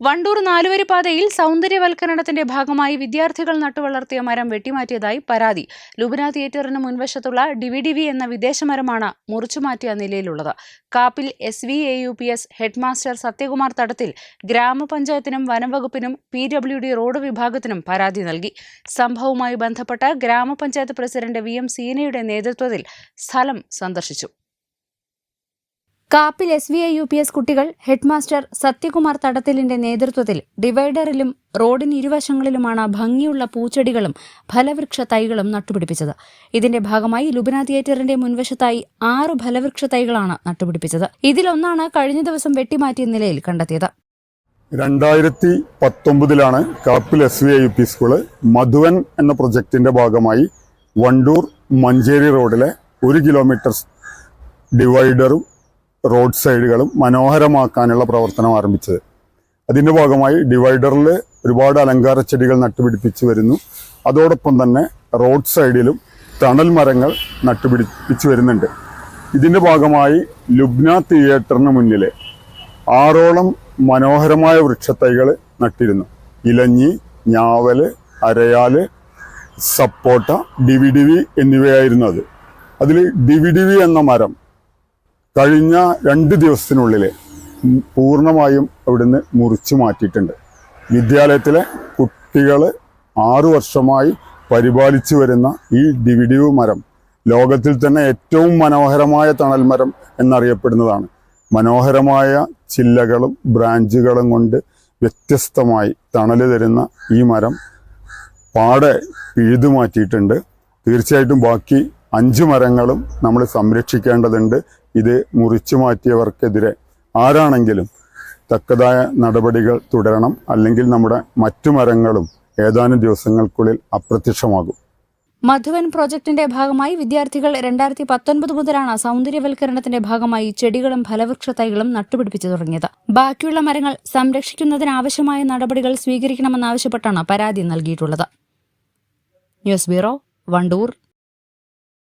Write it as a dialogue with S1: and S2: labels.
S1: വണ്ടൂർ നാലുവരി പാതയിൽ സൗന്ദര്യവൽക്കരണത്തിന്റെ ഭാഗമായി വിദ്യാർത്ഥികൾ നട്ടുവളർത്തിയ മരം വെട്ടിമാറ്റിയതായി പരാതി. ലുബന തിയേറ്ററിന് മുൻവശത്തുള്ള ഡിവിഡിവി എന്ന വിദേശ മരമാണ് മുറിച്ചുമാറ്റിയ നിലയിലുള്ളത്. Kappil S V A U P S headmaster Sathyakumar Thadathil ഗ്രാമപഞ്ചായത്തിനും വനംവകുപ്പിനും പി ഡബ്ല്യു ഡി റോഡ് വിഭാഗത്തിനും പരാതി നൽകി. സംഭവവുമായി ബന്ധപ്പെട്ട് ഗ്രാമപഞ്ചായത്ത് പ്രസിഡന്റ് വി എം സീനയുടെ നേതൃത്വത്തിൽ സ്ഥലം സന്ദർശിച്ചു. Kappil S V I U P S കുട്ടികൾ ഹെഡ്മാസ്റ്റർ സത്യകുമാർ തടത്തിലിന്റെ നേതൃത്വത്തിൽ ഡിവൈഡറിലും റോഡിന് ഇരുവശങ്ങളിലുമാണ് ഭംഗിയുള്ള പൂച്ചെടികളും ഫലവൃക്ഷ തൈകളും നട്ടുപിടിപ്പിച്ചത്. ഇതിന്റെ ഭാഗമായി ലുബന തിയേറ്ററിന്റെ മുൻവശത്തായി ആറ് ഫലവൃക്ഷ തൈകളാണ് നട്ടുപിടിപ്പിച്ചത്. ഇതിലൊന്നാണ് കഴിഞ്ഞ ദിവസം വെട്ടിമാറ്റിയ നിലയിൽ കണ്ടെത്തിയത്.
S2: രണ്ടായിരത്തി പത്തൊമ്പതിലാണ് Kappil S V I U P school Madhuvan എന്ന പ്രൊജക്ടിന്റെ ഭാഗമായി വണ്ടൂർ മഞ്ചേരി റോഡിലെ ഒരു കിലോമീറ്റർ ഡിവൈഡറും റോഡ് സൈഡുകളും മനോഹരമാക്കാനുള്ള പ്രവർത്തനം ആരംഭിച്ചത്. അതിന്റെ ഭാഗമായി ഡിവൈഡറിൽ ഒരുപാട് അലങ്കാര ചെടികൾ നട്ടുപിടിപ്പിച്ചു വരുന്നു. അതോടൊപ്പം തന്നെ റോഡ് സൈഡിലും തണൽ മരങ്ങൾ നട്ടുപിടിപ്പിച്ചു വരുന്നുണ്ട്. ഇതിന്റെ ഭാഗമായി ലുബ്ന തിയേറ്ററിന് മുന്നിലെ ആറോളം മനോഹരമായ വൃക്ഷത്തൈകൾ നട്ടിരുന്നു. ഇലഞ്ഞി ഞാവൽ അരയാൽ സപ്പോട്ട ഡിവിഡിവി എന്നിവയായിരുന്നു അത്. അതിൽ ഡിവിഡിവി എന്ന മരം കഴിഞ്ഞ രണ്ട് ദിവസത്തിനുള്ളിൽ പൂർണമായും അവിടുന്ന് മുറിച്ചു മാറ്റിയിട്ടുണ്ട്. വിദ്യാലയത്തിലെ കുട്ടികൾ ആറു വർഷമായി പരിപാലിച്ചു വരുന്ന ഈ ഡിവിഡിയു മരം ലോകത്തിൽ തന്നെ ഏറ്റവും മനോഹരമായ തണൽ മരം എന്നറിയപ്പെടുന്നതാണ്. മനോഹരമായ ചില്ലകളും ബ്രാഞ്ചുകളും കൊണ്ട് വ്യത്യസ്തമായി തണൽ തരുന്ന ഈ മരം പാടെ പിഴുതു മാറ്റിയിട്ടുണ്ട്. തീർച്ചയായിട്ടും ബാക്കി അഞ്ച് മരങ്ങളും നമ്മൾ സംരക്ഷിക്കേണ്ടതുണ്ട്. ഇത് മുറിച്ചു മാറ്റിയവർക്കെതിരെ ആരാണെങ്കിലും തക്കതായ നടപടികൾ തുടരണം. അല്ലെങ്കിൽ നമ്മുടെ മറ്റു മരങ്ങളും ഏതാനും ദിവസങ്ങൾക്കുള്ളിൽ അപ്രത്യക്ഷമാകും.
S1: മധുവൻ പ്രോജക്ടിന്റെ ഭാഗമായി വിദ്യാർത്ഥികൾ രണ്ടായിരത്തി പത്തൊൻപത് മുതലാണ് സൗന്ദര്യവൽക്കരണത്തിന്റെ ഭാഗമായി ചെടികളും ഫലവൃക്ഷ തൈകളും നട്ടുപിടിപ്പിച്ചു തുടങ്ങിയത്. ബാക്കിയുള്ള മരങ്ങൾ സംരക്ഷിക്കുന്നതിനാവശ്യമായ നടപടികൾ സ്വീകരിക്കണമെന്നാവശ്യപ്പെട്ടാണ് പരാതി നൽകിയിട്ടുള്ളത്. News bureau Vandoor.